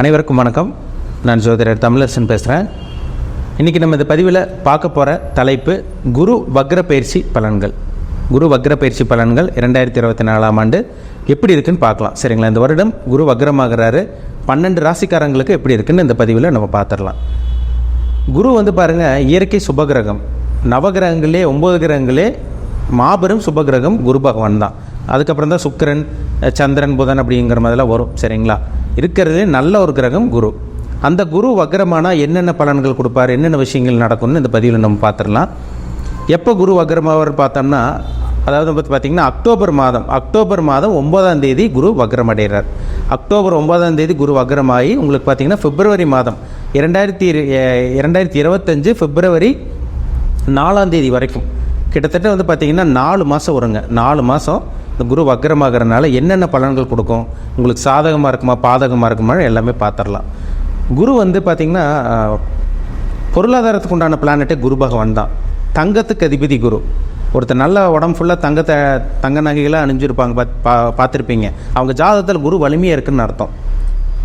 அனைவருக்கும் வணக்கம். நான் ஜோதிடர் தமிழரசன் பேசுகிறேன் இன்றைக்கி நம்ம இந்த பதிவில் பார்க்க போகிற தலைப்பு குரு வக்ர பயிற்சி பலன்கள். குரு வக்ர பயிற்சி பலன்கள் இரண்டாயிரத்தி இருபத்தி நாலாம் ஆண்டு எப்படி இருக்குன்னு பார்க்கலாம். சரிங்களா? இந்த வருடம் குரு வக்ரமாகிறாரு. பன்னெண்டு ராசிக்காரங்களுக்கு எப்படி இருக்குன்னு இந்த பதிவில் நம்ம பார்த்துடலாம். குரு வந்து பாருங்கள் இயற்கை சுபகிரகம். நவகிரகங்களே ஒம்பது கிரகங்களே மாபெரும் சுபகிரகம் குரு பகவான் தான். அதுக்கப்புறம் தான் சுக்கிரன் சந்திரன் புதன் அப்படிங்கிற மாதிரிலாம் வரும். சரிங்களா? இருக்கிறது நல்ல ஒரு கிரகம் குரு. அந்த குரு வக்ரமானா என்னென்ன பலன்கள் கொடுப்பார்? என்னென்ன விஷயங்கள் நடக்கும்னு இந்த பதிவில் நம்ம பார்த்துடலாம். எப்போ குரு வக்ரமாவர் பார்த்தோம்னா அதாவது வந்து பார்த்திங்கன்னா அக்டோபர் மாதம் அக்டோபர் மாதம் ஒன்பதாம் தேதி குரு வக்ரம் அடைகிறார் அக்டோபர் ஒன்பதாம் தேதி குரு வக்ரமாகி உங்களுக்கு பார்த்தீங்கன்னா பிப்ரவரி மாதம் இரண்டாயிரத்தி இரு- இரண்டாயிரத்தி இருபத்தஞ்சு பிப்ரவரி நாலாம் தேதி வரைக்கும். கிட்டத்தட்ட வந்து பார்த்திங்கன்னா நாலு மாதம் வருங்க. நாலு மாதம் இந்த குரு வக்ரமாகறனால என்னென்ன பலன்கள் கொடுக்கும்? உங்களுக்கு சாதகமாக இருக்குமா பாதகமாக இருக்குமா எல்லாமே பார்த்துடலாம் குரு வந்து பார்த்திங்கன்னா பொருளாதாரத்துக்கு உண்டான பிளானட்டே குரு பகவான் தான். தங்கத்துக்கு அதிபதி குரு. ஒருத்தர் நல்ல உடம்பு ஃபுல்லாக தங்கத்தை தங்க நகைகளாக அணிஞ்சிருப்பாங்க பாத் பா பார்த்துருப்பீங்க அவங்க ஜாதகத்தில் குரு வலிமையாக இருக்குன்னு அர்த்தம்.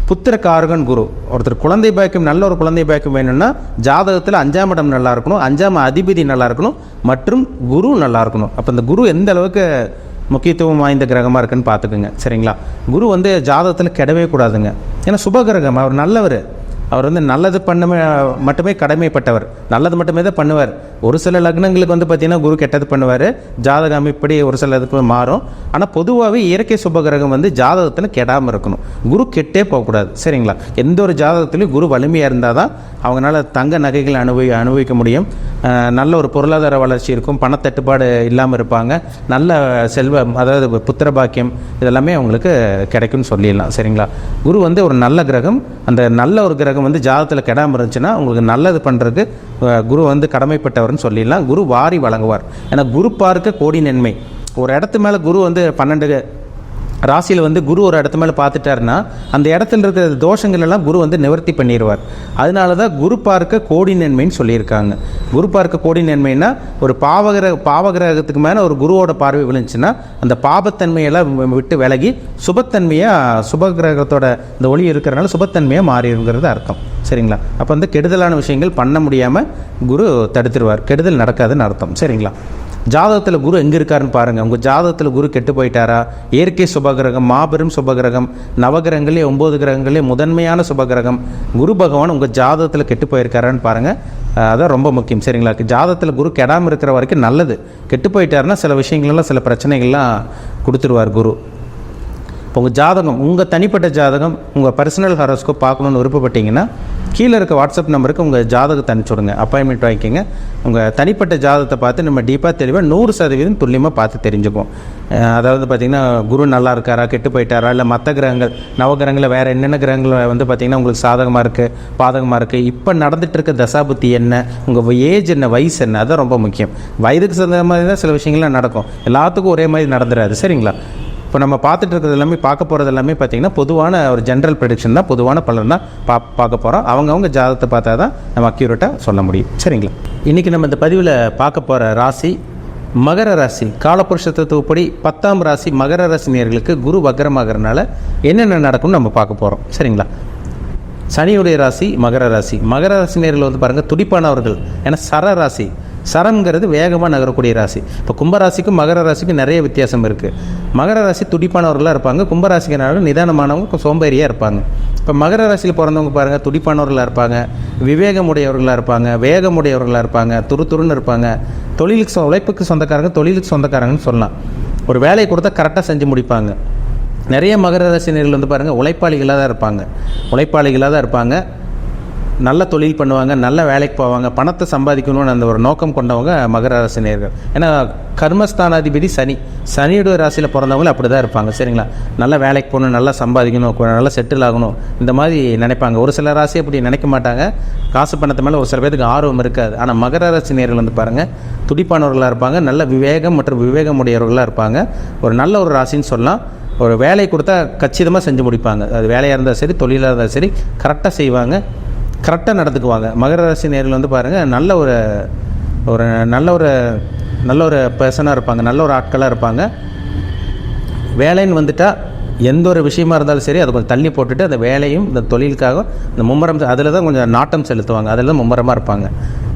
புத்திர காரகன் குரு. ஒருத்தர் குழந்தை பாக்கியம் நல்ல ஒரு குழந்தை பாக்கியம் வேணும்னா ஜாதகத்தில் அஞ்சாம் இடம் நல்லா இருக்கணும் அஞ்சாம் அதிபதி நல்லா இருக்கணும் மற்றும் குரு நல்லா இருக்கணும். அப்போ இந்த குரு எந்த அளவுக்கு முக்கியத்துவம் வாய்ந்த கிரகமாக இருக்குன்னு பார்த்துக்குங்க. சரிங்களா? குரு வந்து ஜாதகத்தில் கெடவே கூடாதுங்க. ஏன்னா சுப கிரகம் அவர் நல்லவர். அவர் வந்து நல்லது பண்ண மட்டுமே கடமைப்பட்டவர். நல்லது மட்டுமே தான் பண்ணுவார். ஒரு சில லக்னங்களுக்கு வந்து பார்த்திங்கன்னா குரு கெட்டது பண்ணுவார். ஜாதகம் இப்படி ஒரு சில இதுக்கு மாறும். ஆனால் பொதுவாகவே இயற்கை சுபகிரகம் வந்து ஜாதகத்தில் கெடாமல் இருக்கணும். குரு கெட்டே போகக்கூடாது. சரிங்களா? எந்த ஒரு ஜாதகத்துலையும் குரு வலிமையாக இருந்தால் தான் அவங்களால தங்க நகைகளை அனுபவி அனுபவிக்க முடியும். நல்ல ஒரு பொருளாதார வளர்ச்சி இருக்கும். பணத்தட்டுப்பாடு இல்லாமல் இருப்பாங்க. நல்ல செல்வம் அதாவது புத்திர பாக்கியம் இதெல்லாமே அவங்களுக்கு கிடைக்கும்னு சொல்லிடலாம். சரிங்களா? குரு வந்து ஒரு நல்ல கிரகம். அந்த நல்ல ஒரு கிரகம் வந்து ஜாதகத்தில் கெடாமல் இருந்துச்சுன்னா உங்களுக்கு நல்லது பண்ணுறதுக்கு குரு வந்து கடமைப்பட்டவர் வழங்குவார்னு சொல்லிடலாம். குரு வாரி வழங்குவார். ஏன்னா குரு பார்க்க கோடி நன்மை. ஒரு இடத்து மேலே குரு வந்து பன்னெண்டு ராசியில் வந்து குரு ஒரு இடத்து மேலே பார்த்துட்டாருன்னா அந்த இடத்துல இருக்கிற தோஷங்கள் எல்லாம் குரு வந்து நிவர்த்தி பண்ணிடுவார். அதனால தான் குரு பார்க்க கோடி நன்மைன்னு சொல்லியிருக்காங்க. குரு பார்க்க கோடி நன்மைன்னா ஒரு பாவகிரக பாவகிரகத்துக்கு மேலே ஒரு குருவோட பார்வை விழுந்துச்சுன்னா அந்த பாபத்தன்மையெல்லாம் விட்டு விலகி சுபத்தன்மையாக சுபகிரகத்தோட இந்த ஒளி இருக்கிறனால சுபத்தன்மையாக மாறிடுங்கிறது அர்த்தம். சரிங்களா? அப்போ வந்து கெடுதலான விஷயங்கள் பண்ண முடியாமல் குரு தடுத்துருவார். கெடுதல் நடக்காதுன்னு அர்த்தம். சரிங்களா? ஜாதகத்தில் குரு எங்கே இருக்காருன்னு பாருங்கள் உங்கள் ஜாதகத்தில் குரு கெட்டு போயிட்டாரா? இயற்கை சுபகிரகம் மாபெரும் சுபகிரகம் நவகிரகங்களே ஒம்பது கிரகங்களே முதன்மையான சுபகிரகம். குரு பகவான் உங்கள் ஜாதகத்தில் கெட்டு போயிருக்காரான்னு பாருங்கள் அதான் ரொம்ப முக்கியம். சரிங்களா? ஜாதகத்தில் குரு கெடாமல் இருக்கிற வரைக்கும் நல்லது. கெட்டு போயிட்டாருன்னா சில விஷயங்கள்லாம் சில பிரச்சனைகள்லாம் கொடுத்துருவார் குரு. இப்போ உங்கள் ஜாதகம் உங்கள் தனிப்பட்ட ஜாதகம் உங்கள் பர்சனல் ஹாரோஸ்கோப் பார்க்கணுன்னு விருப்பப்பட்டீங்கன்னா கீழே இருக்க வாட்ஸ்அப் நம்பருக்கு உங்கள் ஜாதகத்தை அனுப்பிச்சுடுங்க. அப்பாயின்மெண்ட் வாங்கிக்கோங்க. உங்கள் தனிப்பட்ட ஜாதகத்தை பார்த்து நம்ம டீப்பாக தெளிவாக நூறு சதவீதம் துல்லியமாக பார்த்து தெரிஞ்சுக்குவோம். அதாவது பார்த்திங்கன்னா குரு நல்லா இருக்காரா கெட்டு போயிட்டாரா இல்லை மற்ற கிரகங்கள் நவகிரகங்களில் வேறு என்னென்ன கிரகங்கள் வந்து பார்த்திங்கன்னா உங்களுக்கு சாதகமாக இருக்குது பாதகமாக இருக்குது இப்போ நடந்துட்டு இருக்க தசாபுத்தி என்ன உங்கள் ஏஜ் என்ன வயசு என்ன அதுதான் ரொம்ப முக்கியம். வயதுக்கு தகுந்த மாதிரி தான் சில விஷயங்கள்லாம் நடக்கும். எல்லாத்துக்கும் ஒரே மாதிரி நடந்துடாது சரிங்களா? இப்போ நம்ம பார்த்துட்டு இருக்கிறது எல்லாமே பார்க்க போகிறது எல்லாமே பார்த்தீங்கன்னா பொதுவான ஒரு ஜென்ரல் ப்ரெடிக்ஷன் தான். பொதுவான பலன் தான் பா பார்க்க போகிறோம் அவங்கவுங்க ஜாதகத்தை பார்த்தா தான் நம்ம அக்யூரேட்டாக சொல்ல முடியும். சரிங்களா? இன்றைக்கி நம்ம இந்த பதிவில் பார்க்க போகிற ராசி மகர ராசி காலபுருஷ தத்துவப்படி பத்தாம் ராசி மகர ராசி நேர்களுக்கு குரு வக்கரமாகறனால என்னென்ன நடக்கும்னு நம்ம பார்க்க போகிறோம் சரிங்களா? சனியுடைய ராசி மகர ராசி. மகர ராசி நேரில் வந்து பாருங்கள் துடிப்பானவர்கள். ஏன்னா சர ராசி. சரம்ங்கிறது வேகமாக நகரக்கூடிய ராசி. இப்போ கும்பராசிக்கும் மகர ராசிக்கும் நிறைய வித்தியாசம் இருக்குது மகர ராசி துடிப்பானவர்களாக இருப்பாங்க. கும்பராசிக்காரர்கள் நிதானமானவங்க சோம்பேறியாக இருப்பாங்க. இப்போ மகர ராசியில் பிறந்தவங்க பாருங்கள் துடிப்பானவர்களாக இருப்பாங்க. விவேகமுடையவர்களாக இருப்பாங்க வேகமுடையவர்களாக இருப்பாங்க துரு துருன்னு இருப்பாங்க. தொழிலுக்கு சொ- உழைப்புக்கு சொந்தக்காரங்க தொழிலுக்கு சொந்தக்காரங்கன்னு சொல்லலாம். ஒரு வேலையை கொடுத்தா கரெக்டாக செஞ்சு முடிப்பாங்க. நிறைய மகர ராசினியர்கள் வந்து பாருங்கள் உழைப்பாளிகளாக தான் இருப்பாங்க. உழைப்பாளிகளாக தான் இருப்பாங்க. நல்ல தொழில் பண்ணுவாங்க நல்ல வேலைக்கு போவாங்க பணத்தை சம்பாதிக்கணும்னு அந்த ஒரு நோக்கம் கொண்டவங்க மகர ராசினியர்கள் ஏன்னா கர்மஸ்தானாதிபதி சனி. சனியுடைய ராசியில் பிறந்தவங்களும் அப்படி தான் இருப்பாங்க சரிங்களா? நல்ல வேலைக்கு போகணும் நல்லா சம்பாதிக்கணும் நல்லா செட்டில் ஆகணும் இந்த மாதிரி நினைப்பாங்க. ஒரு சில ராசி அப்படி நினைக்க மாட்டாங்க. காசு பணத்து மேலே ஒரு சில பேருக்கு ஆர்வம் இருக்காது. ஆனால் மகர ராசினியர்கள் வந்து பாருங்கள் துடிப்பானவர்களாக இருப்பாங்க நல்ல விவேகம் மற்றும் விவேகமுடையவர்களாக இருப்பாங்க. ஒரு நல்ல ஒரு ராசின்னு சொல்லலாம். ஒரு வேலையை கொடுத்தா கச்சிதமாக செஞ்சு முடிப்பாங்க. அது வேலையாக இருந்தாலும் சரி தொழிலாக இருந்தாலும் சரி கரெக்டாக செய்வாங்க. கரெக்டாக நடந்துக்குவாங்க. மகர ராசி நேரில் வந்து பாருங்கள் நல்ல ஒரு ஒரு நல்ல ஒரு நல்ல ஒரு பர்சனாக இருப்பாங்க. நல்ல ஒரு ஆட்களாக இருப்பாங்க. வேலைன்னு வந்துட்டால் எந்த ஒரு விஷயமா இருந்தாலும் சரி அதை கொஞ்சம் தள்ளி போட்டுட்டு அந்த வேலையும் இந்த தொழிலுக்காக இந்த மும்முரம் அதில் தான் கொஞ்சம் நாட்டம் செலுத்துவாங்க. அதில் தான் மும்முரமாக இருப்பாங்க.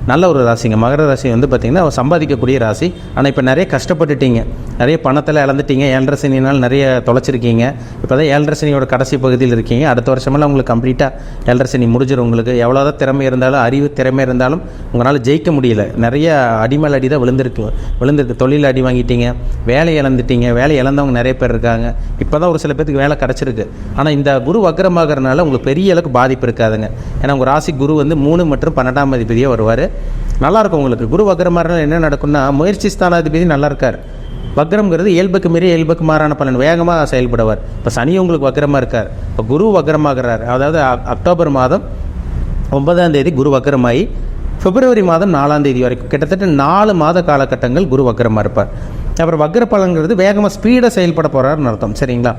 நல்ல ஒரு ராசிங்க. மகர ராசி வந்து பார்த்திங்கன்னா சம்பாதிக்கக்கூடிய ராசி. ஆனால் இப்போ நிறைய கஷ்டப்பட்டுட்டீங்க. நிறைய பணத்தில் இழந்துட்டீங்க. ஏழரை சனினால் நிறைய தொலைச்சிருக்கீங்க. இப்போ தான் ஏழரை சனியோட கடைசி பகுதியில் இருக்கீங்க. அடுத்த வருஷமெல்லாம் உங்களுக்கு கம்ப்ளீட்டாக ஏழரை சனி முடிஞ்சிடும் உங்களுக்கு. எவ்வளோதான் திறமை இருந்தாலும் அறிவு திறமை இருந்தாலும் உங்களால் ஜெயிக்க முடியல. நிறைய அடிமேல் அடி தான் விழுந்திருக்கு. விழுந்திருக்கு. தொழில் அடி வாங்கிட்டீங்க. வேலை இழந்துட்டீங்க. வேலை இழந்தவங்க நிறைய பேர் இருக்காங்க. இப்போ தான் ஒரு சில பேருக்கு வேலை கிடச்சிருக்கு. ஆனால் இந்த குரு வக்கரமாகறனால உங்களுக்கு பெரிய அளவுக்கு பாதிப்பு இருக்காதுங்க. ஏன்னா உங்கள் ராசி குரு வந்து மூணு மற்றும் பன்னெண்டாம் அதிபதியாக வருவார். நல்லாயிருக்கும் உங்களுக்கு. குரு வக்கரமாகறனால என்ன நடக்கும்னா முயற்சி ஸ்தானாதிபதி நல்லா இருக்கார் வக்ரம்ங்கிறது இயல்புக்கு மீறி இயல்புக்கு மாறான பலன். வேகமாக செயல்படுவார். இப்போ சனி உங்களுக்கு வக்ரமாக இருக்கார். இப்போ குரு வக்ரமாகிறார். அதாவது அக்- அக்டோபர் மாதம் ஒன்பதாம் தேதி குரு வக்ரமாகி பிப்ரவரி மாதம் நாலாம் தேதி வரைக்கும். கிட்டத்தட்ட நாலு மாத காலகட்டங்கள் குரு வக்ரமாக இருப்பார். அப்புறம் வக்ர பலன்கிறது வேகமாக ஸ்பீடாக செயல்பட போகிறாருன்னு அர்த்தம் சரிங்களா?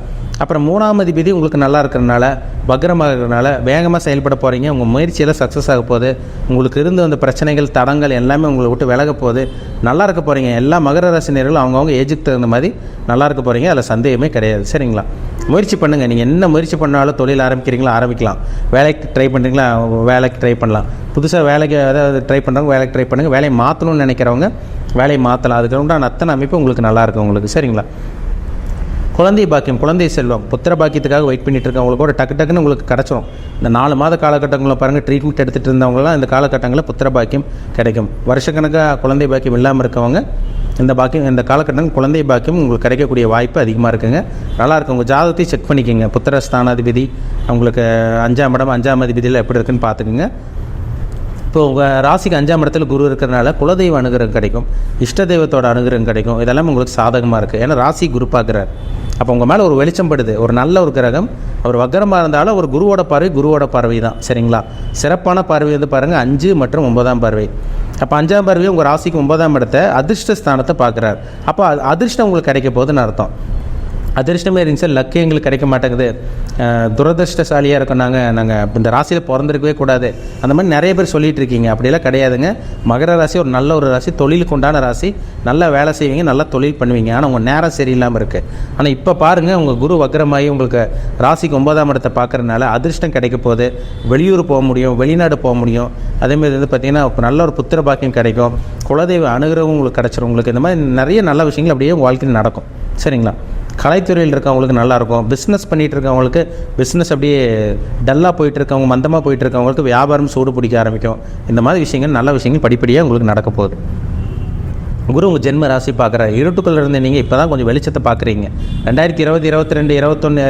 அப்புறம் மூணாம் அதிபதி உங்களுக்கு நல்லா இருக்கிறனால வக்ரமாக இருக்கிறனால வேகமாக செயல்பட போகிறீங்க உங்கள் முயற்சியில் சக்ஸஸ் ஆக போகுது உங்களுக்கு இருந்து வந்த பிரச்சனைகள் தடங்கள் எல்லாமே உங்களை விட்டு விலக போகுது நல்லா இருக்க போகிறீங்க எல்லா மகர ராசினியர்களும் அவங்கவுங்க ஏஜுக்கு தகுந்த மாதிரி நல்லா இருக்க போகிறீங்க அதில் சந்தேகமே கிடையாது சரிங்களா? முயற்சி பண்ணுங்கள் நீங்கள் என்ன முயற்சி பண்ணாலும் தொழில் ஆரம்பிக்கிறீங்களோ ஆரம்பிக்கலாம். வேலைக்கு ட்ரை பண்ணுறீங்களா வேலைக்கு ட்ரை பண்ணலாம். புதுசாக வேலைக்கு ஏதாவது ட்ரை பண்ணுறவங்க வேலைக்கு ட்ரை பண்ணுங்கள் வேலையை மாற்றணும்னு நினைக்கிறவங்க வேலையை மாற்றலாம் அதுக்கு உண்டான அத்தனை அமைப்பு உங்களுக்கு நல்லாயிருக்கும் உங்களுக்கு. சரிங்களா? குழந்தை பாக்கியம் குழந்தை செல்வம். புத்திர பாக்கியத்துக்காக வெயிட் பண்ணிட்டு இருக்கவங்களுக்கு கூட டக்கு டக்குன்னு உங்களுக்கு கிடச்சிரும். இந்த நாலு மாத காலகட்டங்களில் பாருங்கள் ட்ரீட்மெண்ட் எடுத்துகிட்டு இருந்தவங்களாம் இந்த காலகட்டங்களில் புத்திர பாக்கியம் கிடைக்கும். வருஷக்கணக்காக குழந்தை பாக்கியம் இல்லாமல் இருக்கவங்க இந்த பாக்கியம் இந்த காலகட்டங்கள் குழந்தை பாக்கியம் உங்களுக்கு கிடைக்கக்கூடிய வாய்ப்பு அதிகமாக இருக்குங்க. நல்லா இருக்கும். உங்கள் ஜாதகத்தையும் செக் பண்ணிக்கோங்க. புத்திர ஸ்தானாதிபதி உங்களுக்கு அஞ்சாம் இடம் அஞ்சாம் அதிபதியில் எப்படி இருக்குன்னு பார்த்துக்குங்க. இப்போ உங்கள் ராசிக்கு அஞ்சாம் இடத்துல குரு இருக்கிறனால குலதெய்வ அனுகிரகம் கிடைக்கும். இஷ்ட தெய்வத்தோட அனுகிரகம் கிடைக்கும். இதெல்லாம் உங்களுக்கு சாதகமாக இருக்குது ஏன்னா ராசி குரு பார்க்குறாரு. அப்போ உங்கள் மேலே ஒரு வெளிச்சம் படுது. ஒரு நல்ல ஒரு கிரகம். அவர் வக்கரமாக இருந்தாலும் ஒரு குருவோட பார்வை குருவோட பார்வை தான் சரிங்களா? சிறப்பான பார்வை வந்து பாருங்கள் அஞ்சு மற்றும் ஒன்பதாம் பார்வை. அப்போ அஞ்சாம் பார்வை உங்கள் ராசிக்கு ஒன்பதாம் இடத்த அதிர்ஷ்ட ஸ்தானத்தை பார்க்குறாரு. அப்போ அதிர்ஷ்டம் உங்களுக்கு கிடைக்க போகுதுன்னு அர்த்தம். அதிர்ஷ்டமே இருந்துச்சு. லக்கு எங்களுக்கு கிடைக்க மாட்டேங்குது. துரதிருஷ்டசாலியாக துரதிர்ஷ்டசாலியாக இருக்கோம் நாங்கள் நாங்கள் இந்த ராசியில் பிறந்திருக்கவே கூடாது. அந்த மாதிரி நிறைய பேர் சொல்லிட்டு இருக்கீங்க. அப்படியெல்லாம் கிடையாதுங்க. மகர ராசி ஒரு நல்ல ஒரு ராசி. தொழிலுக்கு உண்டான ராசி. நல்லா வேலை செய்வீங்க நல்லா தொழில் பண்ணுவீங்க. ஆனால் உங்கள் நேரம் சரியில்லாமல் இருக்குது ஆனால் இப்போ பாருங்கள் உங்கள் குரு வக்கரமாகி உங்களுக்கு ராசிக்கு ஒன்பதாம் இடத்தை பார்க்குறதுனால அதிர்ஷ்டம் கிடைக்க போகுது. வெளியூர் போக முடியும் வெளிநாடு போக முடியும். அதேமாதிரி வந்து பார்த்திங்கன்னா நல்ல ஒரு புத்திர பாக்கியம் கிடைக்கும். குலதெய்வ அனுகிரகம் உங்களுக்கு கிடச்சிரும். உங்களுக்கு இந்த மாதிரி நிறைய நல்ல விஷயங்கள் அப்படியே உங்கள் வாழ்க்கையில் நடக்கும். சரிங்களா? கலைத்துறையில் இருக்கவங்களுக்கு நல்லாயிருக்கும். பிஸ்னஸ் பண்ணிகிட்டு இருக்கவங்களுக்கு பிஸ்னஸ் அப்படியே டல்லாக போயிட்டு இருக்கவங்க மந்தமாக போயிட்டு இருக்கவங்களுக்கு வியாபாரம் சூடு பிடிக்க ஆரம்பிக்கும். இந்த மாதிரி விஷயங்கள் நல்ல விஷயங்கள் படிப்படியாக உங்களுக்கு நடக்க போகுது. குரு உங்கள் ஜென்ம ராசி பார்க்குற இருட்டுக்குள்ளே இருந்து நீங்கள் இப்போ தான் கொஞ்சம் வெளிச்சத்தை பார்க்குறீங்க. ரெண்டாயிரத்தி இருபது இருபத்தி ரெண்டு இருபத்தொன்று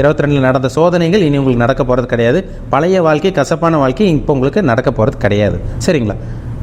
இருபத்தி ரெண்டில் நடந்த சோதனைகள் இனி உங்களுக்கு நடக்க போகிறது கிடையாது. பழைய வாழ்க்கை கசப்பான வாழ்க்கை இப்போ உங்களுக்கு நடக்க போகிறது கிடையாது. சரிங்களா?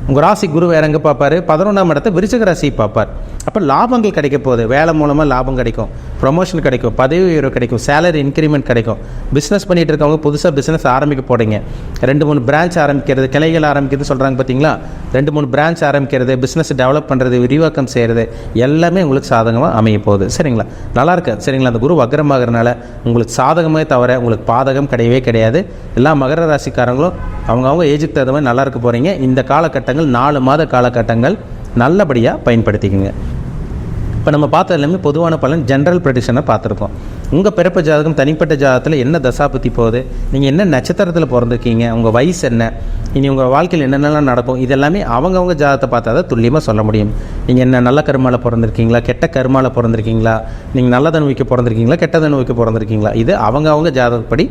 உங்கள் ராசி குரு வேற எங்கே பார்ப்பார்? பதினொன்றாம் இடத்த விருச்சக ராசி பார்ப்பார். அப்போ லாபங்கள் கிடைக்க போகுது. வேலை மூலமாக லாபம் கிடைக்கும். ப்ரொமோஷன் கிடைக்கும். பதவி உயர்வு கிடைக்கும். சேலரி இன்க்ரிமெண்ட் கிடைக்கும். பிஸ்னஸ் பண்ணிகிட்டு இருக்கவங்க புதுசாக பிஸ்னஸ் ஆரம்பிக்க போகிறீங்க ரெண்டு மூணு பிரான்ச் ஆரம்பிக்கிறது கிளைகள் ஆரம்பிக்கிறது சொல்கிறாங்க பார்த்தீங்களா ரெண்டு மூணு பிரான்ச் ஆரம்பிக்கிறது பிஸ்னஸ் டெவலப் பண்ணுறது விரிவாக்கம் செய்கிறது எல்லாமே உங்களுக்கு சாதகமாக அமைய போகுது. சரிங்களா? நல்லா இருக்கு. சரிங்களா? அந்த குரு வக்கரமாகறனால உங்களுக்கு சாதகமே தவிர உங்களுக்கு பாதகம் கிடையவே கிடையாது. எல்லா மகர ராசிக்காரங்களும் அவங்கவுங்க ஏஜுக்கு தகுந்த மாதிரி நல்லா இருக்க போகிறீங்க இந்த காலகட்டம் காலகட்டங்கள் நாலு மாத காலகட்டங்கள் நல்லபடியாக பயன்படுத்திக்கோங்க. இப்போ நம்ம பார்த்த எல்லாமே பொதுவான பலன் ஜென்ரல் ப்ரெடிஷனை பார்த்துருக்கோம். உங்கள் பிறப்பு ஜாதகம் தனிப்பட்ட ஜாதகத்தில் என்ன தசாபுத்தி போகுது? நீங்கள் என்ன நட்சத்திரத்தில் பிறந்திருக்கீங்க? உங்கள் வயசு என்ன? இனி உங்கள் வாழ்க்கையில் என்னென்னலாம் நடக்கும்? இதெல்லாமே அவங்கவுங்க ஜாதகத்தை பார்த்தா தான் துல்லியமாக சொல்ல முடியும். நீங்கள் என்ன நல்ல கருமால பிறந்திருக்கீங்களா? கெட்ட கருமாவில் பிறந்திருக்கீங்களா? நீங்கள் நல்ல தனுவிக்கு பிறந்திருக்கீங்களா? கெட்ட தனுவிக்கு பிறந்திருக்கீங்களா? இது அவங்கவுங்க ஜாதகப்படி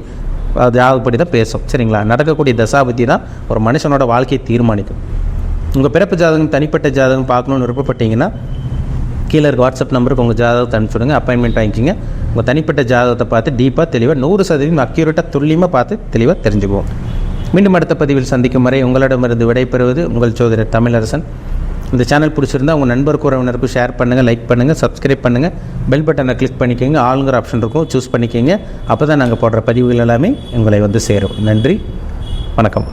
ஜாதகப்படி தான் பேசும். சரிங்களா? நடக்கக்கூடிய தசாபுத்தி தான் ஒரு மனுஷனோட வாழ்க்கையை தீர்மானிக்கும். உங்கள் பிறப்பு ஜாதகம் தனிப்பட்ட ஜாதகம் பார்க்கணுன்னு விருப்பப்பட்டீங்கன்னா கீழே இருக்க வாட்ஸ்அப் நம்பருக்கு உங்கள் ஜாதகத்தை அனுப்பிச்சுடுங்க அப்பாயின்மெண்ட் வாங்கிக்கிங்க. உங்கள் தனிப்பட்ட ஜாதகத்தை பார்த்து டீப்பாக தெளிவாக நூறு சதவீதம் அக்யூரேட்டாக துல்லியமாக பார்த்து தெளிவாக தெரிஞ்சுக்குவோம். மீண்டும் அடுத்த பதிவில் சந்திக்கும் வரை உங்களிடமிருந்து விடைபெறுவது உங்கள் சோதரர் தமிழரசன். இந்த சேனல் பிடிச்சிருந்தா உங்கள் நண்பருக்கு உறவினருக்கும் ஷேர் பண்ணுங்கள் லைக் பண்ணுங்கள் சப்ஸ்கிரைப் பண்ணுங்கள் பெல் பட்டனை கிளிக் பண்ணிக்கோங்க ஆளுங்கிற ஆப்ஷன் இருக்கும் சூஸ் பண்ணிக்கோங்க. அப்போ தான் நாங்கள் போடுற பதிவுகள் எல்லாமே உங்களை வந்து சேரும். நன்றி வணக்கம்.